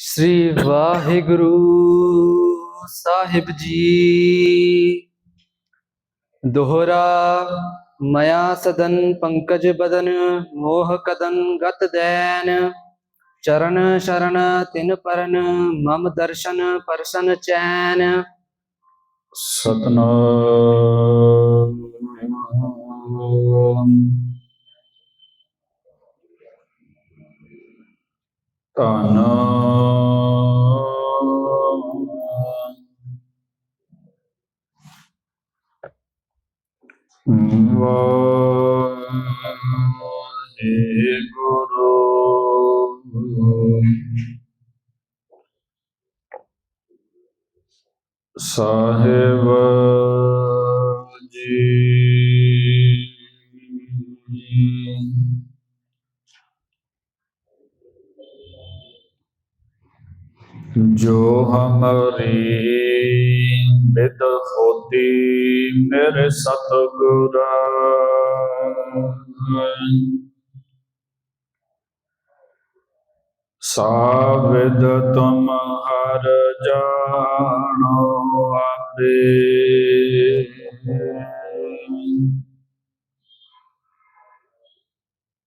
ਸ੍ਰੀ ਵਾਹਿਗੁਰੂ ਸਾਹਿਬ ਜੀ। ਦੋਹਰਾ ਮਇਆ ਸਦਨ ਪੰਕਜ ਬਦਨ, ਮੋਹ ਕਦਨ ਗਤ ਦੈਨ। ਚਰਨ ਸ਼ਰਨ ਤਿਨ ਪਰਨ, ਮਮ ਦਰਸ਼ਨ ਪਰਸਨ ਚੈਨ। ਸਤਨਾਮ। ਧੰਨ ਵਾਹਿਗੁਰੂ ਸਾਹਿਬ ਜੀ ਜੋ ਹਮਰੀ ਬਿਦ ਹੋਤੀ ਮੇਰੇ ਸਤਿਗੁਰ। ਸਾਬਿਦ ਤੁਮ ਹਰ ਜਾਣੋ ਆਪੇ।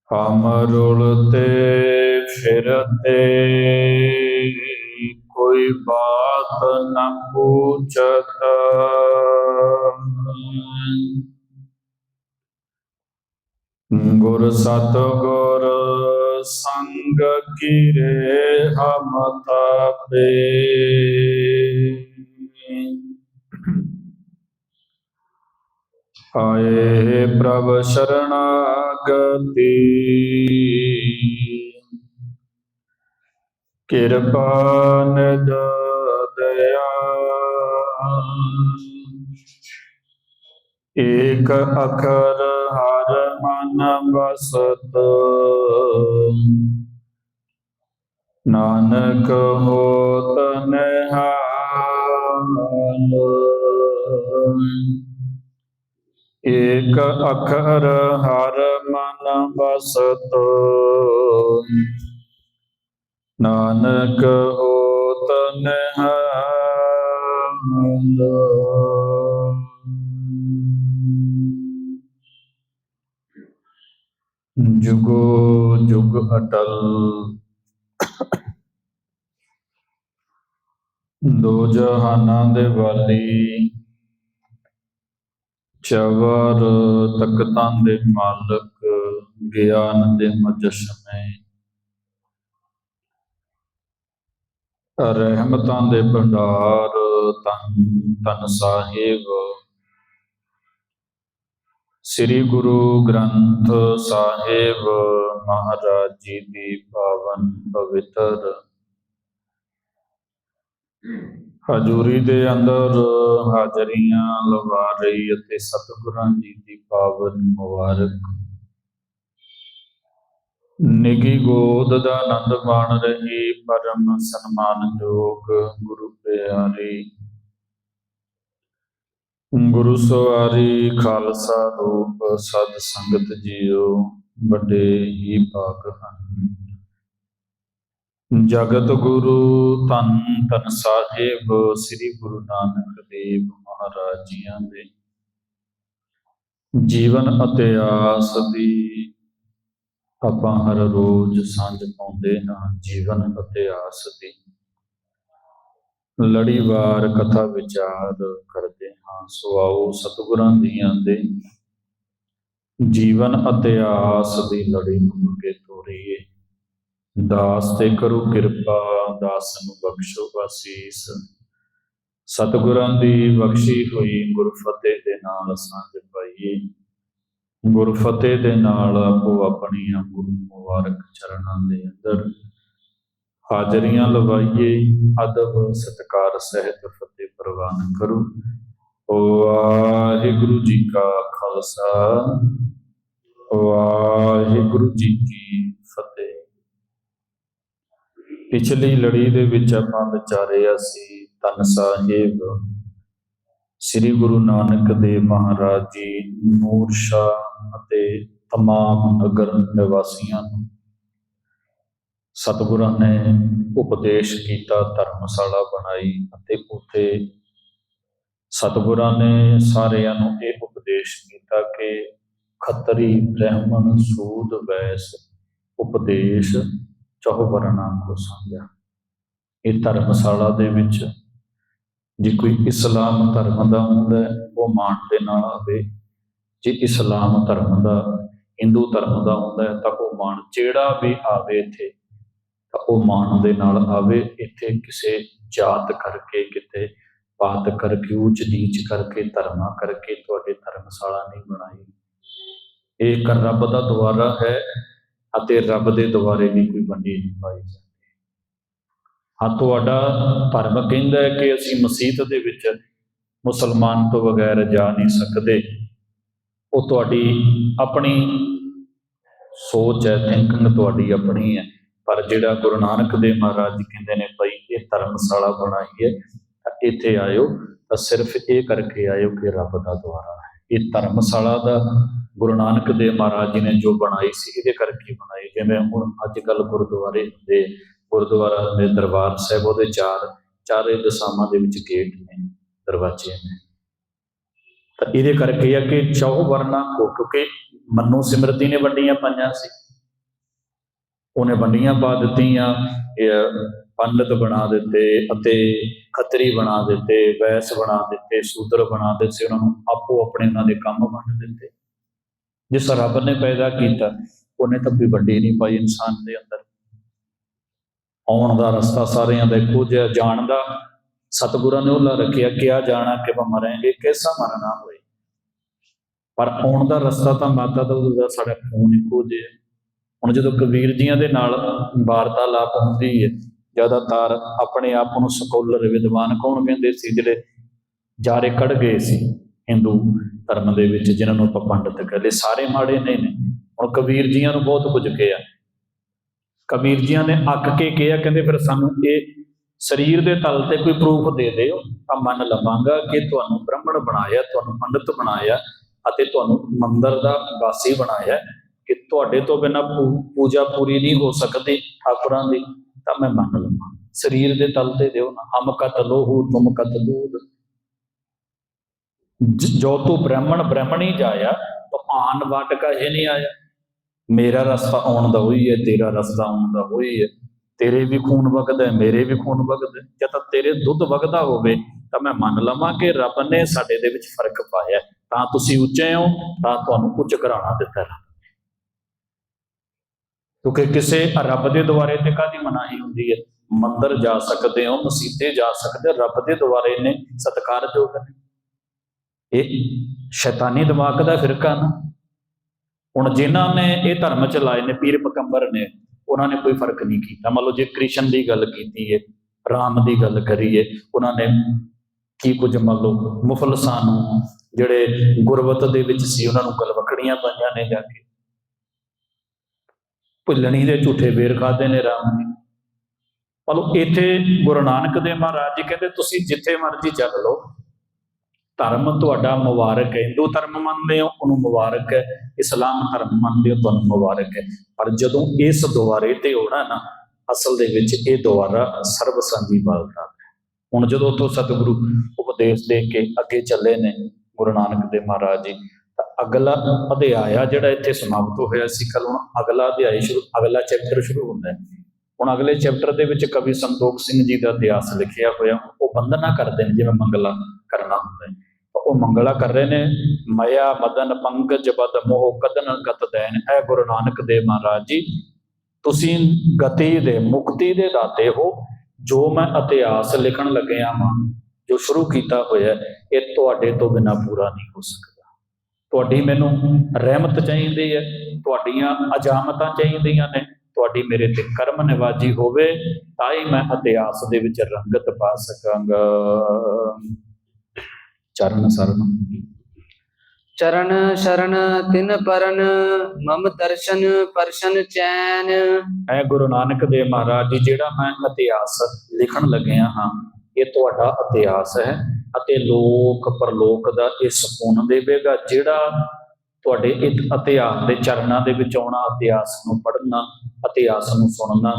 ਹਮ ਰੁਲਤੇ ਫਿਰਤੇ ਕੋਈ ਬਾਤ ਨ ਪੁੱਛਤ ਗੁਰ ਸਤ ਗੁਰ ਸੰਗ ਕੀਰੇ ਹਮ ਤਾਪੇ। ਆਏ ਪ੍ਰਭ ਸ਼ਰਣਾਗਤੀ। ਕਿਰਪਾ ਨਿਦ ਦਇਆ। ਏਕ ਅਖਰ ਹਰ ਮਨ ਵਸਤ। ਨਾਨਕ ਹੋਤ ਨਿਹਾਲ। ਏਕ ਅਖਰ ਹਰ ਮਨ ਵਸਤ। ਨਾਨਕ ਹੋ ਨਿਹਾਲ ਜੁਗੋ ਜੁਗ ਅਟਲ। ਦੋ ਜਹਾਨਾਂ ਦੇ ਵਾਲੀ। ਚਵਰ ਤਖਤਾਂ ਦੇ ਮਾਲਕ, ਗਿਆਨ ਦੇ ਮਜਸ਼ਮੇ ਰਹਿਮਤਾਂ ਦੇ ਭੰਡਾਰ ਤਨ ਤਨ ਸਾਹਿਬ। ਸ੍ਰੀ ਗੁਰੂ ਗ੍ਰੰਥ ਸਾਹਿਬ ਮਹਾਰਾਜ ਜੀ ਦੀ ਪਾਵਨ ਪਵਿੱਤਰ ਹਜ਼ੂਰੀ ਦੇ ਅੰਦਰ ਹਾਜ਼ਰੀਆਂ ਲਵਾ ਰਹੀ ਅਤੇ ਸਤਿਗੁਰਾਂ ਜੀ ਦੀ ਪਾਵਨ ਮੁਬਾਰਕ ਨਿੱਗੀ ਗੋਦ ਦਾ ਆਨੰਦ ਮਾਣ ਰਹੀ, ਪਰਮ ਸਨਮਾਨਯੋਗ ਗੁਰੂ ਪਿਆਰੀ। ਗੁਰੂ ਸਵਾਰੀ ਖਾਲਸਾ ਰੂਪ ਸਤ ਸੰਗਤ ਜੀਓ, ਵੱਡੇ ਹੀ ਭਾਗ ਹਨ। ਜਗਤ ਗੁਰੂ ਤਨ ਤਨ ਸਾਹਿਬ, ਸ੍ਰੀ ਗੁਰੂ ਨਾਨਕ ਦੇਵ ਮਹਾਰਾਜ ਜੀਆਂ ਦੇ। ਜੀਵਨ ਅਤੇ ਆਸ ਦੀ ਆਪਾਂ ਹਰ ਰੋਜ਼ ਸਾਂਝ ਪਾਉਂਦੇ ਹਾਂ ਜੀਵਨ ਅਤੇ ਆਸ ਦੀ। ਲੜੀਵਾਰ ਕਥਾ ਵਿਚਾਰ ਕਰਦੇ ਹਾਂ ਸੋ ਆਓ ਸਤਿਗੁਰਾਂ ਦੀਆਂ ਦੇ। ਜੀਵਨ ਅਤੇ ਆਸ ਦੀ ਲੜੀ ਨੂੰ ਅੱਗੇ ਤੋਰੀਏ। ਦਾਸ ਤੇ ਕਰੋ ਕਿਰਪਾ, ਦਾਸ ਨੂੰ ਬਖਸ਼ੋ ਆਸੀਸ ਸਤਿਗੁਰਾਂ ਦੀ ਬਖਸ਼ੀ ਹੋਈ ਗੁਰਫਤਿਹ ਦੇ ਨਾਲ ਸਾਂਝ ਪਾਈਏ। ਗੁਰਫਤਿਹ ਦੇ ਨਾਲ ਆਪੋ ਆਪਣੀਆਂ ਗੁਰੂ ਮੁਬਾਰਕ ਚਰਨਾਂ ਦੇ ਅੰਦਰ ਹਾਜ਼ਰੀਆਂ ਲਵਾਈਏ, ਅਦਬ ਸਤਕਾਰ ਸਹਿਤ ਫਤਿਹ ਪ੍ਰਵਾਨ ਕਰੋ। ਵਾਹਿਗੁਰੂ ਜੀ ਕਾ ਖਾਲਸਾ ਵਾਹਿਗੁਰੂ ਜੀ ਕੀ ਫਤਿਹ। ਪਿਛਲੀ ਲੜੀ ਦੇ ਵਿੱਚ ਆਪਾਂ ਵਿਚਾਰਿਆ ਸੀ ਤਨ ਸਾਹਿਬ ਸ੍ਰੀ ਗੁਰੂ ਨਾਨਕ ਦੇਵ ਮਹਾਰਾਜ ਜੀ, ਨੂਰ ਸ਼ਾਹ ਅਤੇ ਤਮਾਮ ਨਗਰ ਨਿਵਾਸੀਆਂ ਨੂੰ ਸਤਿਗੁਰਾਂ ਨੇ ਉਪਦੇਸ਼ ਕੀਤਾ, ਧਰਮਸ਼ਾਲਾ ਬਣਾਈ ਅਤੇ ਉੱਥੇ ਸਤਿਗੁਰਾਂ ਨੇ ਸਾਰਿਆਂ ਨੂੰ ਇਹ ਉਪਦੇਸ਼ ਕੀਤਾ ਕਿ ਖੱਤਰੀ ਬ੍ਰਾਹਮਣ ਸੂਦ ਵੈਸ ਉਪਦੇਸ਼ ਚਹੁਵਰਣਾ ਕੋ ਸੰਗਿਆ ਇਹ ਧਰਮਸ਼ਾਲਾ ਦੇ ਵਿੱਚ ਜੇ ਕੋਈ ਇਸਲਾਮ ਧਰਮ ਦਾ ਹੁੰਦਾ ਉਹ ਮਾਣ ਦੇ ਨਾਲ ਆਵੇ। ਜੇ ਇਸਲਾਮ ਧਰਮ ਦਾ, ਹਿੰਦੂ ਧਰਮ ਦਾ ਹੁੰਦਾ ਤਾਂ ਉਹ ਮਾਣ ਜਿਹੜਾ ਵੀ ਆਵੇ ਇੱਥੇ, ਤਾਂ ਉਹ ਮਾਣ ਦੇ ਨਾਲ ਆਵੇ। ਇੱਥੇ ਕਿਸੇ ਜਾਤ ਕਰਕੇ, ਕਿਤੇ ਬਾਤ ਕਰਕੇ ਉੱਚ ਨੀਚ ਕਰਕੇ, ਧਰਮਾਂ ਕਰਕੇ ਤੁਹਾਡੇ ਧਰਮਸ਼ਾਲਾ ਨਹੀਂ ਬਣਾਈ। ਇਹ ਇੱਕ ਰੱਬ ਦਾ ਦੁਆਰਾ ਹੈ ਅਤੇ ਰੱਬ ਦੇ ਦੁਆਰੇ ਵੀ ਕੋਈ ਵੰਡੀ ਨਹੀਂ ਪਾਈ ਹਾਂ, ਤੁਹਾਡਾ ਧਰਮ ਕਹਿੰਦਾ ਹੈ ਕਿ ਅਸੀਂ ਮਸਜਿਦ ਦੇ ਵਿੱਚ ਮੁਸਲਮਾਨ ਤੋਂ ਬਗੈਰ ਜਾ ਨਹੀਂ ਸਕਦੇ। ਉਹ ਤੁਹਾਡੀ ਆਪਣੀ ਸੋਚ ਹੈ ਥਿੰਕਿੰਗ ਤੁਹਾਡੀ ਆਪਣੀ ਹੈ। ਪਰ ਜਿਹੜਾ ਗੁਰੂ ਨਾਨਕ ਦੇਵ ਮਹਾਰਾਜ ਜੀ ਕਹਿੰਦੇ ਨੇ, ਭਾਈ, ਇਹ ਧਰਮਸ਼ਾਲਾ ਬਣਾਈ ਹੈ ਇੱਥੇ ਆਇਓ, ਤਾਂ ਸਿਰਫ ਇਹ ਕਰਕੇ ਆਇਓ ਕਿ ਰੱਬ ਦਾ ਦੁਆਰਾ ਹੈ। ਇਹ ਧਰਮਸ਼ਾਲਾ ਦਾ ਗੁਰੂ ਨਾਨਕ ਦੇਵ ਮਹਾਰਾਜ ਜੀ ਨੇ ਜੋ ਬਣਾਈ ਸੀ, ਇਹਦੇ ਕਰਕੇ ਬਣਾਈ। ਜਿਵੇਂ ਹੁਣ ਅੱਜ ਕੱਲ ਗੁਰਦੁਆਰੇ ਹੁੰਦੇ ਗੁਰਦੁਆਰਾ ਦੇ ਦਰਬਾਰ ਸਾਹਿਬ, ਉਹਦੇ ਚਾਰ, ਚਾਰੇ ਦਸਾਵਾਂ ਦੇ ਵਿੱਚ ਗੇਟ ਨੇ, ਦਰਵਾਜ਼ੇ ਨੇ। ਤਾਂ ਇਹਦੇ ਕਰਕੇ ਆ ਕਿ ਚੌ ਵਰਨਾ ਕੋ ਕਿਉਂਕਿ ਮਨੋ ਸਿਮਰਤੀ ਨੇ ਵੰਡੀਆਂ ਪਾਈਆਂ ਸੀ। ਉਹਨੇ ਵੰਡੀਆਂ ਪਾ ਦਿੱਤੀਆਂ, ਇਹ ਪੰਡਤ ਬਣਾ ਦਿੱਤੇ ਅਤੇ ਖੱਤਰੀ ਬਣਾ ਦਿੱਤੇ, ਵੈਸ ਬਣਾ ਦਿੱਤੇ ਸੂਦਰ ਬਣਾ ਦਿੱਤੇ, ਉਹਨਾਂ ਨੂੰ ਆਪੋ ਆਪਣੇ ਉਹਨਾਂ ਦੇ ਕੰਮ ਵੰਡ ਦਿੱਤੇ। ਜਿਸ ਰੱਬ ਨੇ ਪੈਦਾ ਕੀਤਾ, ਉਹਨੇ ਤਾਂ ਕੋਈ ਵੱਡੀ ਨਹੀਂ ਪਾਈ ਇਨਸਾਨ ਦੇ ਅੰਦਰ। ਆਉਣ ਦਾ ਰਸਤਾ ਸਾਰਿਆਂ ਦਾ ਇੱਕੋ ਜਿਹਾ, ਜਾਣ ਦਾ। ਸਤਿਗੁਰਾਂ ਨੇ ਉਹਲਾ ਰੱਖਿਆ ਕਿਆ ਜਾਣਾ ਕਿ ਵਾ ਮਰਾਂਗੇ, ਕਿਸਾ ਮਰਨਾ ਹੋਏ। ਪਰ ਆਉਣ ਦਾ ਰਸਤਾ ਤਾਂ ਮਾਤਾ ਦਾ, ਉਹਦਾ ਸਾਡਾ ਖੂਨ ਇੱਕੋ ਜਿਹਾ। ਹੁਣ ਜਦੋਂ ਕਬੀਰ ਜੀਆਂ ਦੇ ਨਾਲ ਵਾਰਤਾਲਾਪ ਹੁੰਦੀ ਹੈ, ਜ਼ਿਆਦਾਤਰ ਆਪਣੇ ਆਪ ਨੂੰ ਸਕੋਲਰ ਵਿਦਵਾਨ ਕੌਣ ਕਹਿੰਦੇ ਸੀ, ਜਿਹੜੇ ਜਾਰੇ ਕੱਢ ਗਏ ਸੀ ਹਿੰਦੂ ਧਰਮ ਦੇ ਵਿੱਚ, ਜਿਨ੍ਹਾਂ ਨੂੰ ਆਪਾਂ ਪੰਡਤ ਕਹਿੰਦੇ, ਸਾਰੇ ਮਾੜੇ ਨਹੀਂ ਨੇ। ਹੁਣ ਕਬੀਰ ਜੀਆਂ ਨੂੰ ਬਹੁਤ ਕੁਝ ਕਿਹਾ। ਕਬੀਰ ਜੀਆਂ ਨੇ ਅੱਕ ਕੇ ਕਿਹਾ, ਕਹਿੰਦੇ ਫਿਰ ਸਾਨੂੰ ਇਹ ਸਰੀਰ ਦੇ ਤਲ ਤੇ ਕੋਈ ਪ੍ਰੂਫ ਦੇ ਦਿਓ। ਤਾਂ ਮੰਨ ਲਵਾਂਗਾ ਕਿ ਤੁਹਾਨੂੰ ਬ੍ਰਾਹਮਣ ਬਣਾਇਆ, ਤੁਹਾਨੂੰ ਪੰਡਤ ਬਣਾਇਆ ਅਤੇ ਤੁਹਾਨੂੰ ਮੰਦਰ ਦਾ ਵਾਸੀ ਬਣਾਇਆ ਕਿ ਤੁਹਾਡੇ ਤੋਂ ਬਿਨਾਂ ਪੂ- ਪੂਜਾ ਪੂਰੀ ਨਹੀਂ ਹੋ ਸਕਦੀ ਠਾਕੁਰਾਂ ਦੀ। ਤਾਂ ਮੈਂ ਮੰਨ ਲਵਾਂ, ਸਰੀਰ ਦੇ ਤਲ ਤੇ ਦਿਓ ਨਾ। ਹਮ ਕਤ ਲੋਹੂ, ਤੁਮ ਕਤ ਜੋ ਤੂੰ ਬ੍ਰਾਹਮਣ, ਬ੍ਰਾਹਮਣੀ ਜਾਇਆ ਤਾਂ ਆਨ ਵਾਟਕਾ ਇਹ ਨਹੀਂ ਆਇਆ। ਮੇਰਾ ਰਸਤਾ ਆਉਣ ਦਾ ਹੋਈ ਹੈ ਤੇਰਾ ਰਸਤਾ ਆਉਣ ਦਾ ਹੋਈ ਹੈ। ਤੇਰੇ ਵੀ ਖੂਨ ਵਗਦਾ ਹੈ ਮੇਰੇ ਵੀ ਖੂਨ ਵਗਦਾ ਜੇ ਤਾਂ ਤੇਰੇ ਦੁੱਧ ਵਗਦਾ ਹੋਵੇ ਤਾਂ ਮੈਂ ਮੰਨ ਲਵਾਂ ਕਿ ਰੱਬ ਨੇ ਸਾਡੇ ਦੇ ਵਿੱਚ ਫ਼ਰਕ ਪਾਇਆ ਤਾਂ ਤੁਸੀਂ ਉੱਚੇ ਹੋ ਤਾਂ ਤੁਹਾਨੂੰ ਉੱਚ ਘਰਾਣਾ ਦਿੱਤਾ ਰੱਬ ਕਿਉਂਕਿ ਕਿਸੇ ਰੱਬ ਦੇ ਦੁਆਰੇ ਤੇ ਕਾਦੀ ਮਨਾਹੀ ਹੁੰਦੀ ਹੈ? ਮੰਦਰ ਜਾ ਸਕਦੇ ਹੋ ਮਸੀਤੇ ਜਾ ਸਕਦੇ ਹੋ, ਰੱਬ ਦੇ ਦੁਆਰੇ ਨੇ ਸਤਿਕਾਰਯੋਗ ਨੇ। ਇਹ ਸ਼ੈਤਾਨੀ ਦਿਮਾਗ ਦਾ ਫਿਰਕਾ ਨਾ। ਹੁਣ ਜਿਨ੍ਹਾਂ ਨੇ ਇਹ ਧਰਮ ਚਲਾਏ ਨੇ, ਪੀਰ ਪਕੰਬਰ ਨੇ, ਉਹਨਾਂ ਨੇ ਕੋਈ ਫ਼ਰਕ ਨਹੀਂ ਕੀਤਾ। ਮੰਨ ਲਓ ਜੇ ਕ੍ਰਿਸ਼ਨ ਦੀ ਗੱਲ ਕੀਤੀ ਹੈ ਰਾਮ ਦੀ ਗੱਲ ਕਰੀਏ ਉਹਨਾਂ ਨੇ ਕੀ ਕੁਝ ਮੰਨ ਲਓ ਮੁਫਲਸਾਂ ਨੂੰ ਜਿਹੜੇ ਗੁਰਬਤ ਦੇ ਵਿੱਚ ਸੀ, ਉਹਨਾਂ ਨੂੰ ਗਲਵਕੜੀਆਂ ਪਾਈਆਂ ਨੇ ਜਾ ਕੇ। ਭੁੱਲਣੀ ਦੇ ਝੂਠੇ ਬੇਰ ਖਾਦੇ ਨੇ ਰਾਮ ਨੇ। ਮੰਨ ਲਓ ਇੱਥੇ ਗੁਰੂ ਨਾਨਕ ਦੇਵ ਮਹਾਰਾਜ ਜੀ ਕਹਿੰਦੇ, ਤੁਸੀਂ ਜਿੱਥੇ ਮਰਜ਼ੀ ਚੱਲ ਲਓ ਧਰਮ ਤੁਹਾਡਾ ਮੁਬਾਰਕ ਹੈ, ਹਿੰਦੂ ਧਰਮ ਮੰਨਦੇ ਹੋ, ਉਹਨੂੰ ਮੁਬਾਰਕ ਹੈ, ਇਸਲਾਮ ਧਰਮ ਮੰਨਦੇ ਹੋ, ਤੁਹਾਨੂੰ ਮੁਬਾਰਕ ਹੈ। ਪਰ ਜਦੋਂ ਇਸ ਦੁਆਰੇ ਤੇ ਹੋਣਾ ਨਾ, ਅਸਲ ਦੇ ਵਿੱਚ ਇਹ ਦੁਆਰਾ ਸਰਬ ਸੰਗੀ ਬਲਦਾ ਹੈ ਹੁਣ ਜਦੋਂ ਉੱਥੋਂ ਸਤਿਗੁਰੂ ਉਪਦੇਸ਼ ਦੇ ਕੇ ਅੱਗੇ ਚੱਲੇ ਨੇ ਗੁਰੂ ਨਾਨਕ ਦੇਵ ਮਹਾਰਾਜ ਜੀ, ਤਾਂ ਅਗਲਾ ਅਧਿਆਇ ਜਿਹੜਾ ਇੱਥੇ ਸਮਾਪਤ ਹੋਇਆ ਸੀ ਕੱਲ ਹੁਣ ਅਗਲਾ ਅਧਿਆਇ ਸ਼ੁਰੂ, ਅਗਲਾ ਚੈਪਟਰ ਸ਼ੁਰੂ ਹੁੰਦਾ ਹੈ। ਹੁਣ ਅਗਲੇ ਚੈਪਟਰ ਦੇ ਵਿੱਚ ਕਵੀ ਸੰਤੋਖ ਸਿੰਘ ਜੀ ਦਾ ਇਤਿਹਾਸ ਲਿਖਿਆ ਹੋਇਆ, ਉਹ ਬੰਦਨਾ ਕਰਦੇ ਨੇ, ਜਿਵੇਂ ਮੰਗਲਾ ਕਰਨਾ ਹੁੰਦਾ ਹੈ। ਉਹ ਮੰਗਲਾ ਕਰ ਰਹੇ ਨੇ, ਮਾਇਆ ਮਦਨ ਪੰਕਜ ਬਦ ਮੋਹ ਕਦਨ ਗਤ ਦੇਨ, ਐ ਗੁਰੂ ਨਾਨਕ ਦੇਵ ਮਹਾਰਾਜ ਜੀ, ਤੁਸੀਂ ਗਤੀ ਦੇ, ਮੁਕਤੀ ਦੇ ਦਾਤੇ ਹੋ, ਜੋ ਮੈਂ ਇਤਿਹਾਸ ਲਿਖਣ ਲੱਗਿਆ ਹਾਂ ਜੋ ਸ਼ੁਰੂ ਕੀਤਾ ਹੋਇਆ ਇਹ ਤੁਹਾਡੇ ਤੋਂ ਬਿਨਾ ਪੂਰਾ ਨਹੀਂ ਹੋ ਸਕਦਾ। ਤੁਹਾਡੀ ਮੈਨੂੰ ਰਹਿਮਤ ਚਾਹੀਦੀ ਹੈ, ਤੁਹਾਡੀਆਂ ਅਜਾਮਤਾਂ ਚਾਹੀਦੀਆਂ ਨੇ ਤੁਹਾਡੀ ਮੇਰੇ ਤੇ ਕਰਮ ਨਿਵਾਜੀ ਹੋਵੇ ਤਾਂ ਹੀ ਮੈਂ ਇਤਿਹਾਸ ਦੇ ਵਿੱਚ ਰੰਗਤ ਪਾ ਸਕਾਂਗਾ। ਚਰਨ ਸਰਨ ਚਰਨ ਸ਼ਰਨ ਤਿਨ ਪਰਨ ਮਮ ਦਰਸ਼ਨ ਪਰਸ਼ਨ ਚੈਨ। ਐ ਗੁਰੂ ਨਾਨਕ ਦੇਵ ਮਹਾਰਾਜ ਜੀ ਜਿਹੜਾ ਮੈਂ ਇਤਿਹਾਸ ਲਿਖਣ ਲੱਗਿਆ ਹਾਂ ਇਹ ਤੁਹਾਡਾ ਇਤਿਹਾਸ ਹੈ ਅਤੇ ਲੋਕ ਪਰਲੋਕ ਦਾ ਇਹ ਸਕੂਨ ਦੇਵੇਗਾ ਜਿਹੜਾ ਤੁਹਾਡੇ ਇਤਿਹਾਸ ਦੇ ਚਰਨਾਂ ਦੇ ਵਿੱਚ ਆਉਣਾ ਇਤਿਹਾਸ ਨੂੰ ਪੜ੍ਹਨਾ ਇਤਿਹਾਸ ਨੂੰ ਸੁਣਨਾ।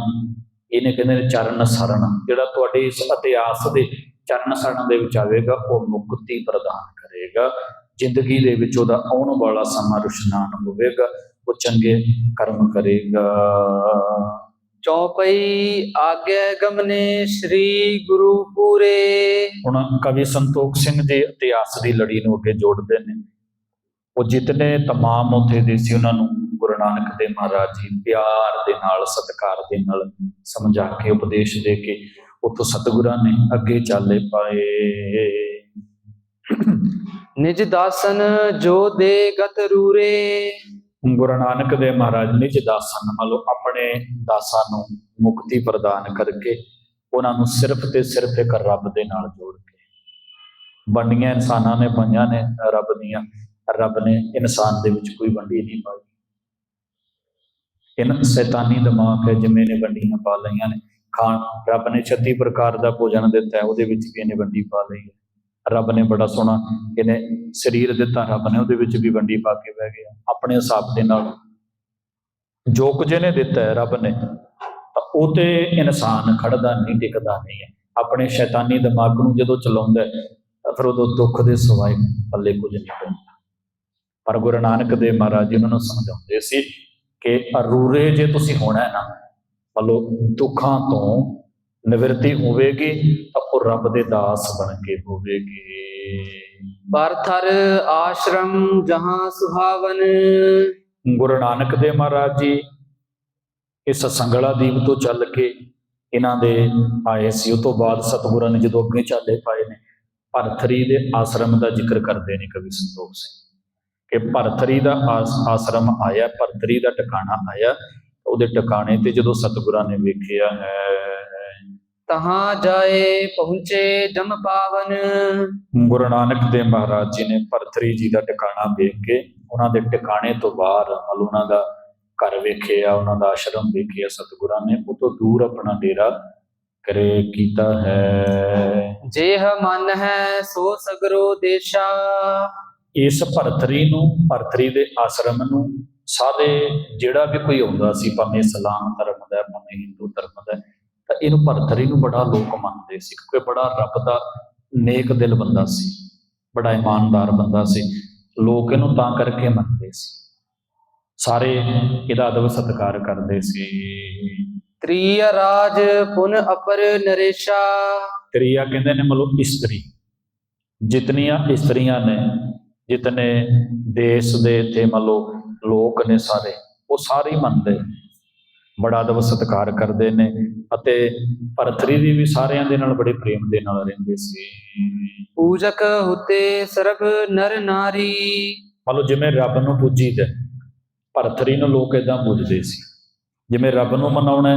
ਇਹਨੇ ਕਹਿੰਦੇ ਨੇ ਚਰਨ ਸਰਣ ਜਿਹੜਾ ਤੁਹਾਡੇ ਇਸ ਇਤਿਹਾਸ ਦੇ ਚਰਨ ਸਰਣ ਦੇ ਵਿੱਚ ਆਵੇਗਾ ਉਹ ਮੁਕਤੀ ਪ੍ਰਦਾਨ ਕਰੇਗਾ। ਜ਼ਿੰਦਗੀ ਦੇ ਵਿੱਚ ਉਹਦਾ ਆਉਣ ਵਾਲਾ ਸਮਾਂ ਰੁਸ਼ਨਾਨ ਹੋਵੇਗਾ ਉਹ ਚੰਗੇ ਕਰਮ ਕਰੇਗਾ। ਚੌਪਈ ਆਗੇ ਗਮਨੇ ਸ੍ਰੀ ਗੁਰੂ ਪੂਰੇ। ਹੁਣ ਕਵੀ ਸੰਤੋਖ ਸਿੰਘ ਜੀ ਇਤਿਹਾਸ ਦੀ ਲੜੀ ਨੂੰ ਅੱਗੇ ਜੋੜਦੇ ਨੇ। ਉਹ ਜਿਤਨੇ तमाम ਉੱਥੇ ਦੇ ਸੀ ਉਹਨਾਂ ਨੂੰ ਗੁਰੂ ਨਾਨਕ ਦੇਵ ਮਹਾਰਾਜ ਜੀ ਪਿਆਰ ਦੇ ਨਾਲ ਸਤਿਕਾਰ ਦੇ ਨਾਲ ਸਮਝਾ ਕੇ ਉਪਦੇਸ਼ ਦੇ ਕੇ ਉੱਥੋਂ ਸਤਿਗੁਰਾਂ ਨੇ ਅੱਗੇ ਚਾਲੇ ਪਾਏ ਨਿਜ ਦਾਸਨ ਜੋ ਦੇ ਗਤ ਰੂਰੇ ਗੁਰੂ ਨਾਨਕ ਦੇਵ ਮਹਾਰਾਜ ਨਿਜ ਦਾਸਾਂ ਨਾਲੋਂ ਆਪਣੇ ਦਾਸਾਂ ਨੂੰ ਮੁਕਤੀ ਪ੍ਰਦਾਨ ਕਰਕੇ ਉਹਨਾਂ ਨੂੰ ਸਿਰਫ ਤੇ ਸਿਰਫ ਇੱਕ ਰੱਬ ਦੇ ਨਾਲ ਜੋੜ ਕੇ ਵੰਡੀਆਂ ਇਨਸਾਨਾਂ ਨੇ ਪਾਈਆਂ ਨੇ ਰੱਬ ਦੀਆਂ ਰੱਬ ਨੇ ਇਨਸਾਨ ਦੇ ਵਿੱਚ ਕੋਈ ਵੰਡੀ ਨਹੀਂ ਪਾਈ। ਇਨ ਸ਼ੈਤਾਨੀ ਦਿਮਾਗ ਹੈ ਜਿਵੇਂ ਨੇ ਵੰਡੀਆਂ ਪਾ ਲਈਆਂ ਨੇ। ਖਾਣ, ਰੱਬ ਨੇ 36 ਪ੍ਰਕਾਰ ਦਾ ਭੋਜਨ ਦਿੱਤਾ ਹੈ, ਉਹਦੇ ਵਿੱਚ ਵੀ ਇਹਨੇ ਵੰਡੀ ਪਾ ਲਈ ਹੈ। ਰੱਬ ਨੇ ਬੜਾ ਸੋਹਣਾ ਇਹਨੇ ਸਰੀਰ ਦਿੱਤਾ, ਰੱਬ ਨੇ ਉਹਦੇ ਵਿੱਚ ਵੀ ਵੰਡੀ ਪਾ ਕੇ ਬਹਿ ਗਿਆ। ਆਪਣੇ ਹਿਸਾਬ ਦੇ ਨਾਲ ਜੋ ਕੁਝ ਇਹਨੇ ਦਿੱਤਾ ਹੈ ਰੱਬ ਨੇ, ਤਾਂ ਉਹ ਤੇ ਇਨਸਾਨ ਖੜਦਾ ਨਹੀਂ, ਟਿਕਦਾ ਨਹੀਂ ਹੈ। ਆਪਣੇ ਸ਼ੈਤਾਨੀ ਦਿਮਾਗ ਨੂੰ ਜਦੋਂ ਚਲਾਉਂਦਾ ਤਾਂ ਫਿਰ ਉਦੋਂ ਦੁੱਖ ਦੇ ਸਿਵਾਏ ਪੱਲੇ ਕੁਝ ਨਹੀਂ ਪੈਂਦਾ। ਪਰ ਗੁਰੂ ਨਾਨਕ ਦੇਵ ਮਹਾਰਾਜ ਜੀ ਉਹਨਾਂ ਨੂੰ ਸਮਝਾਉਂਦੇ ਸੀ ਕਿ ਅਰੂਰੇ ਜੇ ਤੁਸੀਂ ਹੋਣਾ ਹੈ ਨਾ ਮਤਲਬ ਦੁੱਖਾਂ ਤੋਂ ਨਿਵਰਤੀ ਹੋਵੇਗੀ ਤਾਂ ਉਹ ਰੱਬ ਦੇ ਦਾਸ ਬਣ ਕੇ ਹੋਵੇਗੀ। ਪਰਥਰ ਆਸ਼ਰਮ ਜਹਾਂ ਸੁਹਾਵਨ। ਗੁਰੂ ਨਾਨਕ ਦੇਵ ਮਹਾਰਾਜ ਜੀ ਇਸ ਸੰਗਲਾ ਦੀਪ ਤੋਂ ਚੱਲ ਕੇ ਇਹਨਾਂ ਦੇ ਆਏ ਸੀ। ਉਹ ਤੋਂ ਬਾਅਦ ਸਤਿਗੁਰਾਂ ਨੇ ਜਦੋਂ ਅੱਗੇ ਚਾਲੇ ਪਾਏ ਨੇ ਭਰਥਰੀ ਦੇ ਆਸ਼ਰਮ ਦਾ ਜ਼ਿਕਰ ਕਰਦੇ ਨੇ ਕਵੀ ਸੰਤੋਖ ਸਿੰਘ। ਕਿ ਭਰਥਰੀ ਦਾ ਆਸ- ਆਸ਼ਰਮ ਆਇਆ ਭਰਥਰੀ ਦਾ ਟਿਕਾਣਾ ਆਇਆ ਉਹਦੇ ਟਿਕਾਣੇ ਤੇ ਜਦੋਂ ਸਤਿਗੁਰਾਂ ਨੇ ਵੇਖਿਆ ਹੈ ਤਹਾਂ ਜਾਏ ਪਹੁੰਚੇ ਜਮ ਪਾਵਨ। ਗੁਰੂ ਨਾਨਕ ਦੇਵ ਮਹਾਰਾਜ ਜੀ ਨੇ ਭਰਥਰੀ ਜੀ ਦਾ ਟਿਕਾਣਾ ਵੇਖ ਕੇ ਉਹਨਾਂ ਦੇ ਟਿਕਾਣੇ ਤੋਂ ਬਾਹਰ ਮਤਲਬ ਉਹਨਾਂ ਦਾ ਘਰ ਵੇਖਿਆ ਉਹਨਾਂ ਦਾ ਆਸ਼ਰਮ ਵੇਖਿਆ ਸਤਿਗੁਰਾਂ ਨੇ ਉਹ ਤੋਂ ਦੂਰ ਆਪਣਾ ਡੇਰਾ ਕਰੇ ਕੀਤਾ ਹੈ। ਜੇਹ ਮਨ ਹੈ ਸੋ ਸਗਰੋ ਦੇਸ਼ਾ। ਇਸ ਭਰਥਰੀ ਨੂੰ ਭਰਥਰੀ ਦੇ ਆਸ਼ਰਮ ਨੂੰ ਸਾਰੇ ਜਿਹੜਾ ਵੀ ਕੋਈ ਆਉਂਦਾ ਸੀ ਭਾਵੇਂ ਇਸਲਾਮ ਧਰਮ ਦਾ ਭਾਵੇਂ ਹਿੰਦੂ ਧਰਮ ਦਾ ਤਾਂ ਇਹਨੂੰ ਭਰਥਰੀ ਨੂੰ ਬੜਾ ਲੋਕ ਮੰਨਦੇ ਸੀ ਕਿਉਂਕਿ ਬੜਾ ਰੱਬ ਦਾ ਨੇਕ ਦਿਲ ਬੰਦਾ ਸੀ ਬੜਾ ਇਮਾਨਦਾਰ ਬੰਦਾ ਸੀ ਲੋਕ ਇਹਨੂੰ ਤਾਂ ਕਰਕੇ ਮੰਨਦੇ ਸੀ। ਸਾਰੇ ਇਹਦਾ ਅਦਬ ਸਤਿਕਾਰ ਕਰਦੇ ਸੀ। ਤ੍ਰੀय ਰਾਜ ਪੁਨ ਅਪਰ ਨਰੇਸ਼ਾ। ਤ੍ਰਿਆ ਕਹਿੰਦੇ ਨੇ ਮਤਲਬ ਇਸਤਰੀ ਜਿਤਨੀਆਂ ਇਸਤਰੀਆਂ ਨੇ ਜਿਤਨੇ ਦੇਸ਼ ਦੇ ਤੇ ਮਤਲਬ ਲੋਕ ਨੇ ਸਾਰੇ ਉਹ ਸਾਰੇ ਮੰਨਦੇ। ਬੜਾ ਅਦਬ ਸਤਿਕਾਰ ਕਰਦੇ ਨੇ ਅਤੇ ਭਰਤਰੀ ਦੀ ਵੀ ਸਾਰਿਆਂ ਦੇ ਨਾਲ ਬੜੇ ਪ੍ਰੇਮ ਦੇ ਨਾਲ ਰਹਿੰਦੇ ਸੀ। ਪੂਜਕ ਹੁਤੇ ਸਰਬ ਨਰ ਨਾਰੀ। ਮਤਲਬ ਜਿਵੇਂ ਰੱਬ ਨੂੰ ਪੂਜੀਦਾ ਭਰਤਰੀ ਨੂੰ ਲੋਕ ਇਦਾਂ ਪੂਜਦੇ ਸੀ। ਜਿਵੇਂ ਰੱਬ ਨੂੰ ਮਨਾਉਣਾ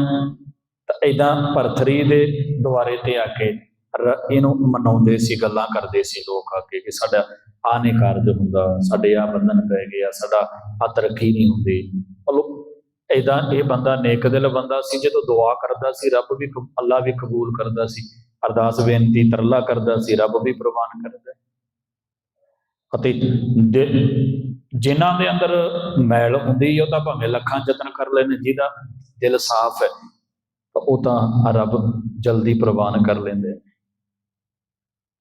ਤਾਂ ਇਦਾਂ ਭਰਤਰੀ ਦੇ ਦੁਆਰੇ ਤੇ ਆ ਕੇ ਇਹਨੂੰ ਮਨਾਉਂਦੇ ਸੀ ਗੱਲਾਂ ਕਰਦੇ ਸੀ ਲੋਕ ਆ ਕੇ ਕਿ ਸਾਡਾ ਆਹ ਨਹੀਂ ਕਾਰਜ ਹੁੰਦਾ ਸਾਡੇ ਆ ਬੰਧਨ ਪੈ ਗਿਆ ਸਾਡਾ ਆ ਤਰੱਕੀ ਨਹੀਂ ਹੁੰਦੀ। ਮਤਲਬ ਇਦਾਂ ਇਹ ਬੰਦਾ ਨੇਕ ਦਿਲ ਬੰਦਾ ਸੀ ਜਦੋਂ ਦੁਆ ਕਰਦਾ ਸੀ ਰੱਬ ਵੀ ਅੱਲਾ ਵੀ ਕਬੂਲ ਕਰਦਾ ਸੀ। ਅਰਦਾਸ ਬੇਨਤੀ ਤਰਲਾ ਕਰਦਾ ਸੀ ਰੱਬ ਵੀ ਪ੍ਰਵਾਨ ਕਰਦਾ। ਅਤੇ ਜਿਨ੍ਹਾਂ ਦੇ ਅੰਦਰ ਮੈਲ ਹੁੰਦੀ ਉਹ ਤਾਂ ਭਾਵੇਂ ਲੱਖਾਂ ਯਤਨ ਕਰ ਲੈਣ ਜਿਹਦਾ ਦਿਲ ਸਾਫ਼ ਹੈ ਉਹ ਤਾਂ ਰੱਬ ਜਲਦੀ ਪ੍ਰਵਾਨ ਕਰ ਲੈਂਦੇ ਆ।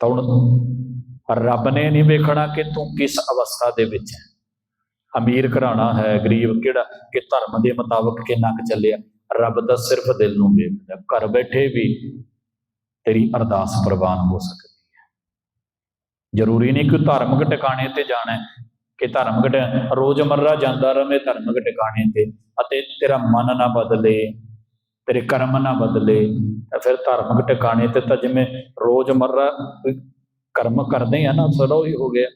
ਤਾਂ ਹੁਣ ਰੱਬ ਨੇ ਨਹੀਂ ਵੇਖਣਾ ਕਿ ਤੂੰ ਕਿਸ ਅਵਸਥਾ ਦੇ ਵਿੱਚ ਹੈ। ਅਮੀਰ ਘਰਾਣਾ ਹੈ, ਗਰੀਬ ਕਿਹੜਾ? ਕਿ ਧਰਮ ਦੇ ਮੁਤਾਬਕ ਕਿੰਨਾ ਕੁ ਚੱਲਿਆ? ਰੱਬ ਤਾਂ ਸਿਰਫ ਦਿਲ ਨੂੰ ਵੇਖਦਾ। ਘਰ ਬੈਠੇ ਵੀ ਤੇਰੀ ਅਰਦਾਸ ਪ੍ਰਵਾਨ ਹੋ ਸਕਦੀ ਹੈ। ਜ਼ਰੂਰੀ ਨਹੀਂ ਕਿ ਧਾਰਮਿਕ ਟਿਕਾਣੇ ਤੇ ਜਾਣਾ ਕਿ ਧਾਰਮਿਕ ਟ- ਰੋਜ਼ਮਰਰਾ ਜਾਂਦਾ ਰਵੇਂ ਧਾਰਮਿਕ ਟਿਕਾਣੇ ਤੇ, ਅਤੇ ਤੇਰਾ ਮਨ ਨਾ ਬਦਲੇ, ਤੇਰੇ ਕਰਮ ਨਾ ਬਦਲੇ, ਤਾਂ ਫਿਰ ਧਾਰਮਿਕ ਟਿਕਾਣੇ ਤੇ ਤਾਂ ਜਿਵੇਂ ਰੋਜ਼ਮਰਰਾ ਕੋਈ ਕਰਮ ਕਰਦੇ ਆ ਨਾ, ਸਦਾ ਹੀ ਹੋ ਗਿਆ।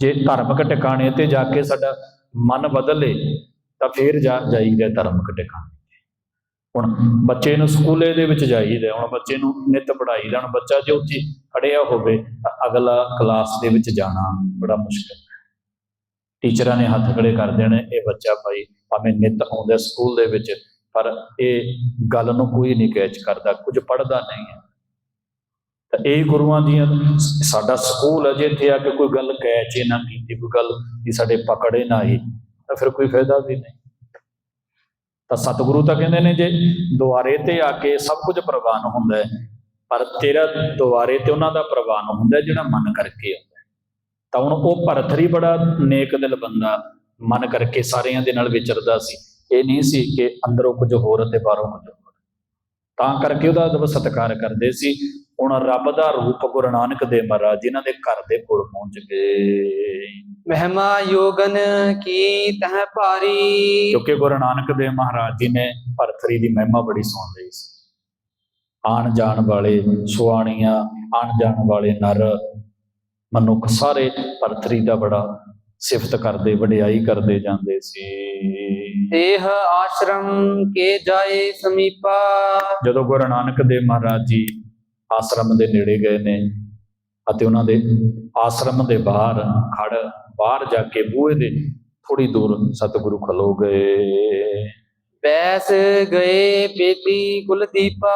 ਜੇ ਧਾਰਮਿਕ ਟਿਕਾਣੇ ਤੇ ਜਾ ਕੇ ਸਾਡਾ ਮਨ ਬਦਲੇ, ਤਾਂ ਫੇਰ ਜਾ, ਜਾਈਦਾ ਧਾਰਮਿਕ ਟਿਕਾਣੇ ਹੁਣ ਬੱਚੇ ਨੂੰ ਸਕੂਲੇ ਦੇ ਵਿੱਚ ਜਾਈਦਾ, ਹੁਣ ਬੱਚੇ ਨੂੰ ਨਿਤ ਪੜ੍ਹਾਈ ਦਾ, ਹੁਣ ਬੱਚਾ ਜੇ ਉੱਥੇ ਖੜਿਆ ਹੋਵੇ, ਤਾਂ ਅਗਲਾ ਕਲਾਸ ਦੇ ਵਿੱਚ ਜਾਣਾ ਬੜਾ ਮੁਸ਼ਕਲ। ਹੈ ਟੀਚਰਾਂ ਨੇ ਹੱਥ ਖੜੇ ਕਰ ਦੇਣੇ, ਇਹ ਬੱਚਾ ਭਾਈ ਭਾਵੇਂ ਨਿਤ ਆਉਂਦਾ ਸਕੂਲ ਦੇ ਵਿੱਚ, ਪਰ ਇਹ ਗੱਲ ਨੂੰ ਕੋਈ ਨਹੀਂ ਕੈਚ ਕਰਦਾ, ਕੁਝ ਪੜ੍ਹਦਾ ਨਹੀਂ ਹੈ। ਤਾਂ ਇਹ ਗੁਰੂਆਂ ਦੀਆਂ ਸਾਡਾ ਸਕੂਲ ਹੈ ਜੇ ਇੱਥੇ ਆ ਕੇ ਕੋਈ ਗੱਲ ਕੈਚ ਹੀ ਨਾ ਕੀਤੀ, ਕੋਈ ਗੱਲ ਵੀ ਸਾਡੇ ਪਕੜੇ ਨਾ ਆਈ ਤਾਂ ਫਿਰ ਕੋਈ ਫਾਇਦਾ ਵੀ ਨਹੀਂ। ਤਾਂ ਸਤਿਗੁਰੂ ਤਾਂ ਕਹਿੰਦੇ ਨੇ ਜੇ ਦੁਆਰੇ ਤੇ ਆ ਕੇ ਸਭ ਕੁਝ ਪ੍ਰਵਾਨ ਹੁੰਦਾ ਹੈ, ਪਰ ਤੇਰਾ ਦੁਆਰੇ ਤੇ ਉਹਨਾਂ ਦਾ ਪ੍ਰਵਾਨ ਹੁੰਦਾ ਜਿਹੜਾ ਮਨ ਕਰਕੇ ਆਉਂਦਾ ਤਾਂ ਹੁਣ ਉਹ ਭਰਥਰੀ ਬੜਾ ਨੇਕ ਦਿਲ ਬੰਦਾ ਮਨ ਕਰਕੇ ਸਾਰਿਆਂ ਦੇ ਨਾਲ ਵਿਚਰਦਾ ਸੀ। ਇਹ ਨਹੀਂ ਸੀ ਕਿ ਅੰਦਰੋਂ ਕੁਝ ਹੋਰ ਤੇ ਬਾਹਰੋਂ ਕੁਝ ਹੋਰ। ਤਾਂ ਕਰਕੇ ਉਹਦਾ ਜਦੋਂ ਸਤਿਕਾਰ ਕਰਦੇ ਸੀ। ਹੁਣ ਰੱਬ ਦਾ ਰੂਪ ਗੁਰੂ ਨਾਨਕ ਦੇਵ ਮਹਾਰਾਜ ਜਿਨ੍ਹਾਂ ਦੇ ਘਰ ਦੇ ਕੋਲ ਪਹੁੰਚ ਗਏ। ਮਹਿਮਾ ਯੋਗਨ ਕੀ ਤਹ ਭਾਰੀ। ਕਿਉਂਕਿ ਗੁਰੂ ਨਾਨਕ ਦੇਵ ਮਹਾਰਾਜ ਜੀ ਨੇ ਭਰਤਰੀ ਦੀ ਮਹਿਮਾ ਬੜੀ ਸੁਣ ਲਈ ਸੀ। ਆਣ ਜਾਣ ਵਾਲੇ ਸੁਆਣੀਆਂ ਆਣ ਜਾਣ ਵਾਲੇ ਨਰ ਮਨੁੱਖ ਸਾਰੇ ਭਰਤਰੀ ਦਾ ਬੜਾ ਸਿਫਤ ਕਰਦੇ ਵਡਿਆਈ ਕਰਦੇ ਜਾਂਦੇ ਸੀ। ਦੇਹ ਆਸ਼ਰਮ ਕੇ ਜਾਏ ਸਮੀਪਾ। ਜਦੋਂ ਗੁਰੂ ਨਾਨਕ ਦੇਵ ਮਹਾਰਾਜ ਜੀ ਆਸ਼ਰਮ ਦੇ ਨੇੜੇ ਗਏ ਨੇ ਅਤੇ ਉਹਨਾਂ ਦੇ ਆਸ਼ਰਮ ਦੇ ਬਾਹਰ ਖੜ ਬਾਹਰ ਜਾ ਕੇ ਬੂਹੇ ਦੇ ਥੋੜੀ ਦੂਰ ਸਤਿਗੁਰੂ ਖਲੋ ਗਏ। ਬੈਸ ਗਏ ਬੇਦੀ ਕੁਲਦੀਪਾ।